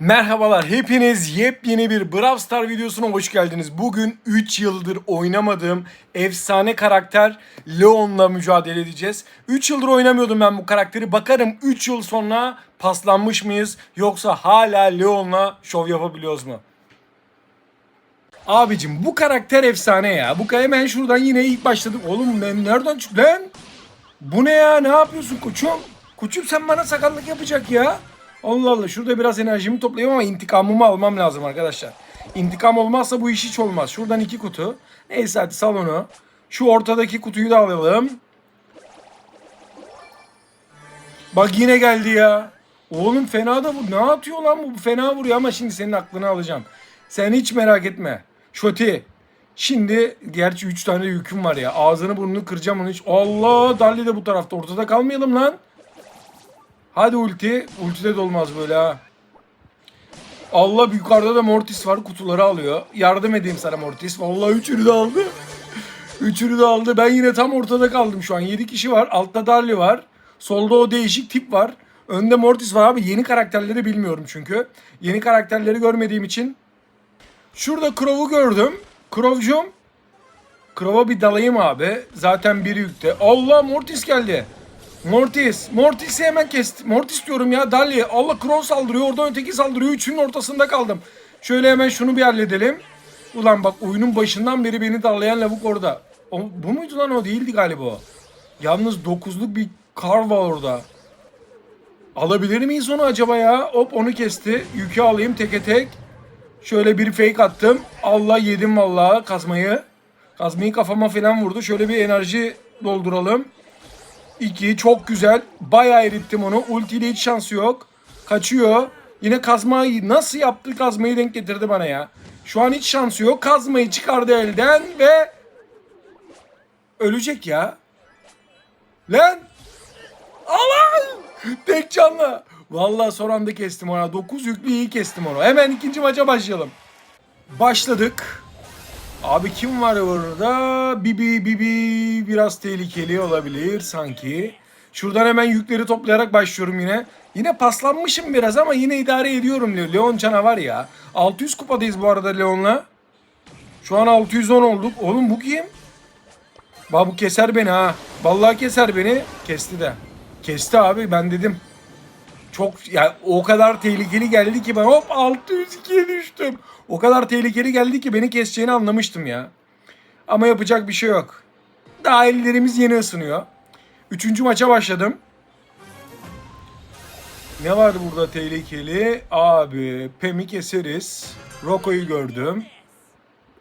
Merhabalar hepiniz yepyeni bir Brawl Star videosuna hoş geldiniz. Bugün 3 yıldır oynamadığım efsane karakter Leon'la mücadele edeceğiz. 3 yıldır oynamıyordum ben bu karakteri. Bakarım 3 yıl sonra paslanmış mıyız yoksa hala Leon'la şov yapabiliyoruz mu? Abicim bu karakter efsane ya. Bu hemen şuradan yine ilk başladık. Oğlum ben nereden çık lan? Bu ne ya? Ne yapıyorsun koçum? Koçum sen bana sakallık yapacak ya. Allah Allah şurada biraz enerjimi toplayayım ama intikamımı almam lazım arkadaşlar. İntikam olmazsa bu iş hiç olmaz. Şuradan iki kutu. Neyse hadi sal onu. Şu ortadaki kutuyu da alalım. Bak yine geldi ya. Oğlum fena da bu. Ne atıyor lan? Bu fena vuruyor ama şimdi senin aklını alacağım. Sen hiç merak etme. Şoti. Şimdi gerçi 3 tane yüküm var ya. Ağzını burnunu kıracağım onu hiç. Allah Dalli de bu tarafta. Ortada kalmayalım lan. Hadi ulti. Ultide de olmaz böyle ha. Allah yukarıda da Mortis var. Kutuları alıyor. Yardım edeyim sana Mortis. Vallahi üçünü de aldı. Üçünü de aldı. Ben yine tam ortada kaldım şu an. 7 kişi var. Altta Darli var. Solda o değişik tip var. Önde Mortis var abi. Yeni karakterleri bilmiyorum çünkü. Yeni karakterleri görmediğim için. Şurada Crow'u gördüm. Crow'cum. Crow'a bir dalayım abi. Zaten biri yükte. Allah Mortis geldi. Mortis. Mortis'i hemen kesti. Mortis diyorum ya Dali. Allah Crow saldırıyor. Oradan öteki saldırıyor. Üçünün ortasında kaldım. Şöyle hemen şunu bir halledelim. Ulan bak oyunun başından beri beni dallayan lavuk orada. O, bu muydu lan o değildi galiba o. Yalnız dokuzluk bir kar var orada. Alabilir miyiz onu acaba ya? Hop onu kesti. Yükü alayım teke tek. Şöyle bir fake attım. Allah yedim vallahi kazmayı. Kazmayı kafama falan vurdu. Şöyle bir enerji dolduralım. 2 çok güzel. Bayağı erittim onu. Ultiyle hiç şansı yok. Kaçıyor. Yine kazmayı nasıl yaptı kazmayı denk getirdi bana ya. Şu an hiç şansı yok. Kazmayı çıkardı elden ve ölecek ya. Lan! Aman! Tek canlı. Vallahi son anda kestim ona. 9 yüklü iyi kestim onu. Hemen ikinci maça başlayalım. Başladık. Abi kim var orada? Bibi Bibi biraz tehlikeli olabilir sanki. Şuradan hemen yükleri toplayarak başlıyorum yine. Yine paslanmışım biraz ama yine idare ediyorum Leon. Leon canavar ya. 600 kupadayız bu arada Leon'la. Şu an 610 olduk. Oğlum bu kim? Bak bu keser beni ha. Vallahi keser beni. Kesti de. Kesti abi ben dedim. Çok ya o kadar tehlikeli geldi ki ben hop 602'ye düştüm. O kadar tehlikeli geldi ki beni keseceğini anlamıştım ya. Ama yapacak bir şey yok. Daha ellerimiz yeni ısınıyor. Üçüncü maça başladım. Ne vardı burada tehlikeli? Abi Pem'i keseriz. Roko'yu gördüm.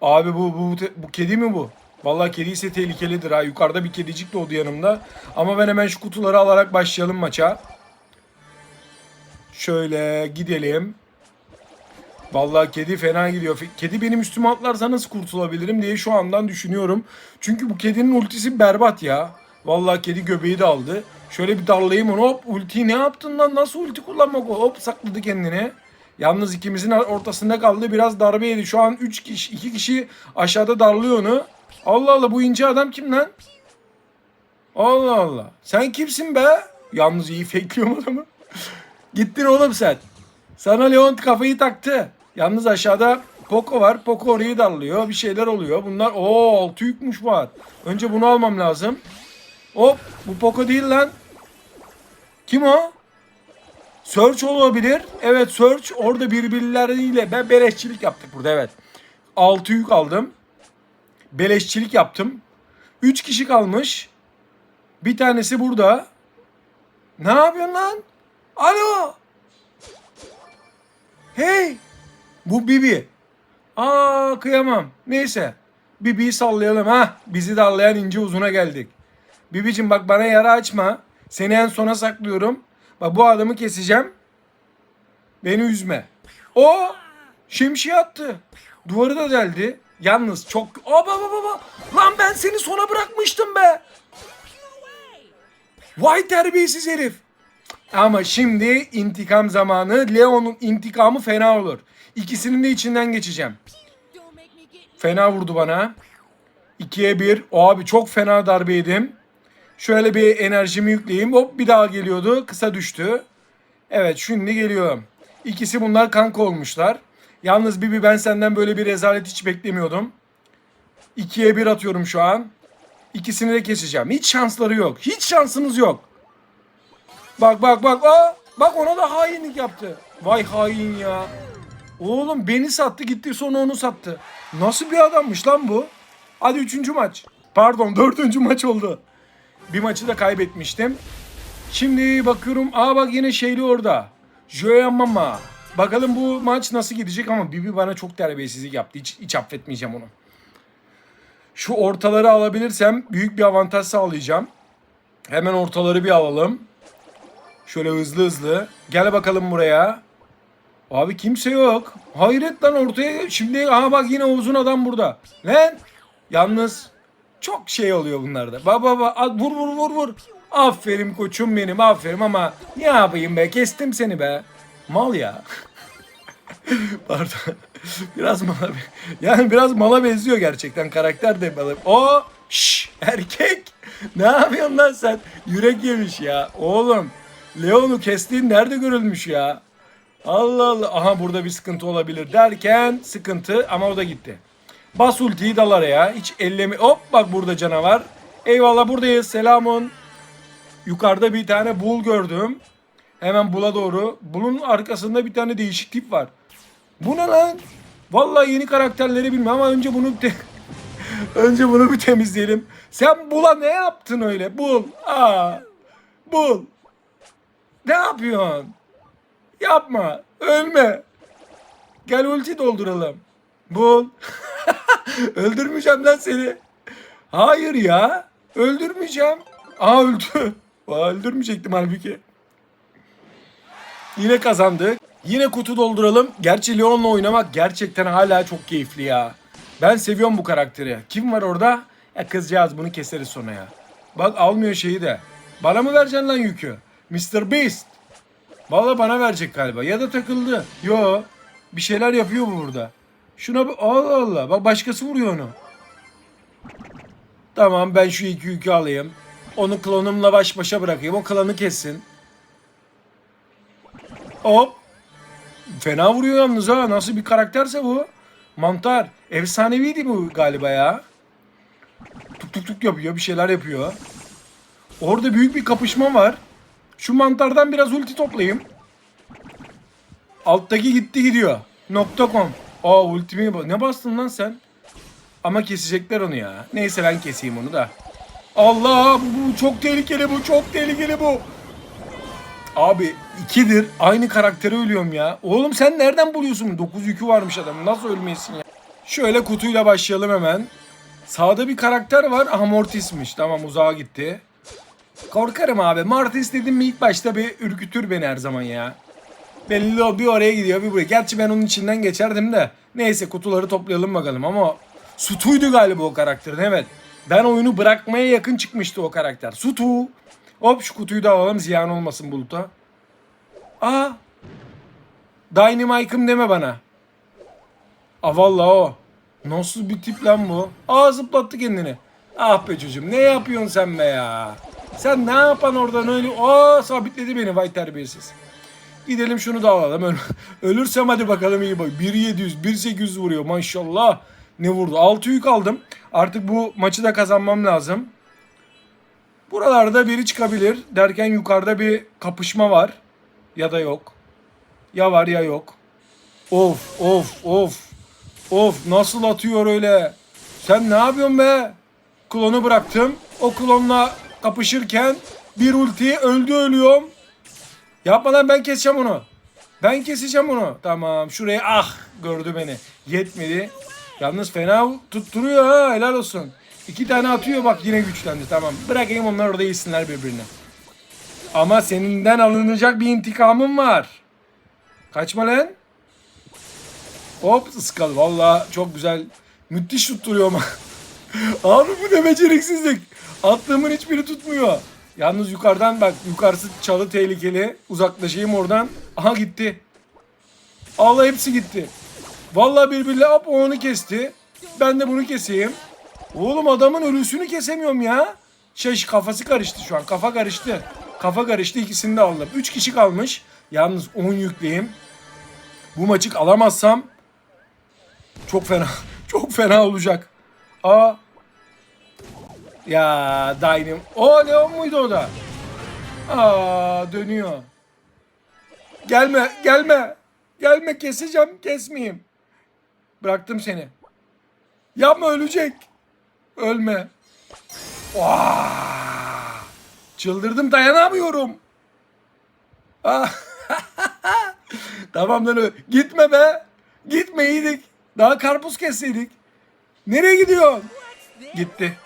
Abi bu, bu, bu kedi mi bu? Vallahi kedi ise tehlikelidir ha. Yukarıda bir kedicik doğdu yanımda. Ama ben hemen şu kutuları alarak başlayalım maça. Şöyle gidelim. Vallahi kedi fena gidiyor. Kedi benim üstüme atlarsa nasıl kurtulabilirim diye şu andan düşünüyorum. Çünkü bu kedinin ultisi berbat ya. Vallahi kedi göbeği de aldı. Şöyle bir dallayayım onu. Hop ultiyi ne yaptın lan? Nasıl ulti kullanmak? Hop sakladı kendini. Yalnız ikimizin ortasında kaldı. Biraz darbe yedi. Şu an 3 kişi, 2 kişi aşağıda darlıyor onu. Allah Allah bu ince adam kim lan? Allah Allah. Sen kimsin be? Yalnız iyi fakeliyorum adamı. Gittin oğlum sen. Sana Leon kafayı taktı. Yalnız aşağıda Poco var. Poco orayı darlıyor. Bir şeyler oluyor. Bunlar o altı yükmüş var. Önce bunu almam lazım. Hop bu Poco değil lan. Kim o? Search olabilir. Evet Search orada birbirleriyle ben beleşçilik yaptık burada evet. 6 yük aldım. Beleşçilik yaptım. 3 kişi kalmış. Bir tanesi burada. Ne yapıyorsun lan? Alo. Hey. Bu Bibi. Aa kıyamam. Neyse. Bibi'yi sallayalım ha. Bizi dallayan ince uzuna geldik. Bibicim bak bana yara açma. Seni en sona saklıyorum. Bak bu adamı keseceğim. Beni üzme. O şemsiye attı. Duvarı da deldi. Yalnız çok... Aa baba baba. Lan ben seni sona bırakmıştım be. Vay terbiyesiz herif. Ama şimdi intikam zamanı. Leon'un intikamı fena olur. İkisinin de içinden geçeceğim. Fena vurdu bana. 2'ye 1. O abi çok fena darbe yedim. Şöyle bir enerjimi yükleyeyim. Hop bir daha geliyordu. Kısa düştü. Evet şimdi geliyorum. İkisi bunlar kanka olmuşlar. Yalnız Bibi ben senden böyle bir rezalet hiç beklemiyordum. İkiye bir atıyorum şu an. İkisini de keseceğim. Hiç şansları yok. Hiç şansınız yok. Bak bak bak. Aa, bak ona da hainlik yaptı. Vay hain ya. Oğlum beni sattı gitti sonra onu sattı. Nasıl bir adammış lan bu? Hadi üçüncü maç. Pardon dördüncü maç oldu. Bir maçı da kaybetmiştim. Şimdi bakıyorum. Aa bak yine şeyli orada. Joya Mama. Bakalım bu maç nasıl gidecek ama Bibi bana çok terbiyesizlik yaptı. Hiç, hiç affetmeyeceğim onu. Şu ortaları alabilirsem büyük bir avantaj sağlayacağım. Hemen ortaları bir alalım. Şöyle hızlı hızlı. Gel bakalım buraya. Abi kimse yok. Hayret lan ortaya. Şimdi aha bak yine uzun adam burada. Lan. Yalnız çok şey oluyor bunlarda. Baba baba vur vur vur vur. Aferin koçum benim aferin ama ne yapayım be kestim seni be. Mal ya. Pardon. Biraz mala yani biraz mala benziyor gerçekten karakter de mala. O şş, erkek. Ne yapıyorsun lan sen? Yürek yemiş ya. Oğlum Leon'u kestiğin nerede görülmüş ya? Allah Allah. Aha burada bir sıkıntı olabilir derken sıkıntı ama o da gitti. Bas ultiyi dal araya. Hiç ellemi. Hop bak burada canavar. Eyvallah buradayız. Selamun. Yukarıda bir tane bul gördüm. Hemen bula doğru. Bulun arkasında bir tane değişik tip var. Bu ne lan? Vallahi yeni karakterleri bilmem ama önce bunu bir önce bunu bir temizleyelim. Sen bula ne yaptın öyle? Bul. Aa. Bul. Ne yapıyorsun? Yapma. Ölme. Gel ulti dolduralım. Bul. Öldürmeyeceğim lan seni. Hayır ya. Öldürmeyeceğim. Aa öldü. Aa, öldürmeyecektim halbuki. Yine kazandık. Yine kutu dolduralım. Gerçi Leon'la oynamak gerçekten hala çok keyifli ya. Ben seviyorum bu karakteri. Kim var orada? Ya kızcağız bunu keseriz sonra ya. Bak almıyor şeyi de. Bana mı vereceksin lan yükü? Mr. Beast. Valla bana verecek galiba. Ya da takıldı. Yo. Bir şeyler yapıyor bu burada. Şuna bir Allah Allah. Bak başkası vuruyor onu. Tamam ben şu iki yükü alayım. Onu klonumla baş başa bırakayım. O klanı kessin. Hop. Fena vuruyor yalnız ha. Nasıl bir karakterse bu. Mantar. Efsaneviydi bu galiba ya. Tuk tuk tuk yapıyor. Bir şeyler yapıyor. Orada büyük bir kapışma var. Şu mantardan biraz ulti toplayayım. Alttaki gitti gidiyor. Nokta.com. Aa ultimi ba- ne bastın lan sen? Ama kesecekler onu ya. Neyse ben keseyim onu da. Allah bu, bu çok tehlikeli bu çok tehlikeli bu. Abi ikidir aynı karaktere ölüyorum ya. Oğlum sen nereden buluyorsun? 9 yükü varmış adam. Nasıl ölmeyesin ya? Şöyle kutuyla başlayalım hemen. Sağda bir karakter var. Aha Mortis'miş. Tamam uzağa gitti. Korkarım abi. Mortis dedim mi ilk başta bir ürkütür beni her zaman ya. Belli o bir oraya gidiyor bir buraya. Gerçi ben onun içinden geçerdim de. Neyse kutuları toplayalım bakalım ama Sutu'ydu galiba o karakterin evet. Ben oyunu bırakmaya yakın çıkmıştı o karakter. Sutu. Hop şu kutuyu da alalım ziyan olmasın buluta. Aa. Dynamike'ım deme bana. Aa vallahi o. Nasıl bir tip lan bu? Aa zıplattı kendini. Ah be çocuğum ne yapıyorsun sen be ya? Sen ne yapan oradan öyle? Aa sabitledi beni vay terbiyesiz. Gidelim şunu da alalım. Öl- Ölürsem hadi bakalım iyi bak. 1700, 1800 vuruyor maşallah. Ne vurdu? 6 yük aldım. Artık bu maçı da kazanmam lazım. Buralarda biri çıkabilir. Derken yukarıda bir kapışma var. Ya da yok. Ya var ya yok. Of of of. Of nasıl atıyor öyle. Sen ne yapıyorsun be? Klonu bıraktım. O klonla kapışırken bir ulti öldü ölüyorum. Yapma lan ben keseceğim onu. Ben keseceğim onu. Tamam şuraya ah gördü beni. Yetmedi. Yalnız fena tutturuyor ha helal olsun. İki tane atıyor bak yine güçlendi tamam. Bırakayım onlar orada yesinler birbirine. Ama seninden alınacak bir intikamım var. Kaçma lan. Hop ıskal. Valla çok güzel. Müthiş tutturuyor ama. Abi bu ne beceriksizlik. Attığımın hiçbiri tutmuyor. Yalnız yukarıdan bak yukarısı çalı tehlikeli. Uzaklaşayım oradan. Aha gitti. Allah hepsi gitti. Vallahi birbirle hop onu kesti. Ben de bunu keseyim. Oğlum adamın ölüsünü kesemiyorum ya. Şey kafası karıştı şu an. Kafa karıştı. Kafa karıştı ikisini de aldım. 3 kişi kalmış. Yalnız 10 yükleyeyim. Bu maçı alamazsam çok fena. Çok fena olacak. Aa. Ya Dainim. O Leon muydu o da? Aa dönüyor. Gelme, gelme. Gelme keseceğim, kesmeyeyim. Bıraktım seni. Yapma ölecek. Ölme. Vaa! Çıldırdım dayanamıyorum. Ah. tamam lan Gitme be. Gitme iyiydik. Daha karpuz kesseydik. Nereye gidiyorsun? Gitti.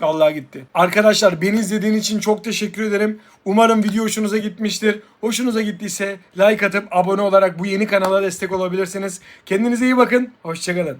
Vallahi gitti. Arkadaşlar beni izlediğin için çok teşekkür ederim. Umarım video hoşunuza gitmiştir. Hoşunuza gittiyse like atıp abone olarak bu yeni kanala destek olabilirsiniz. Kendinize iyi bakın. Hoşçakalın.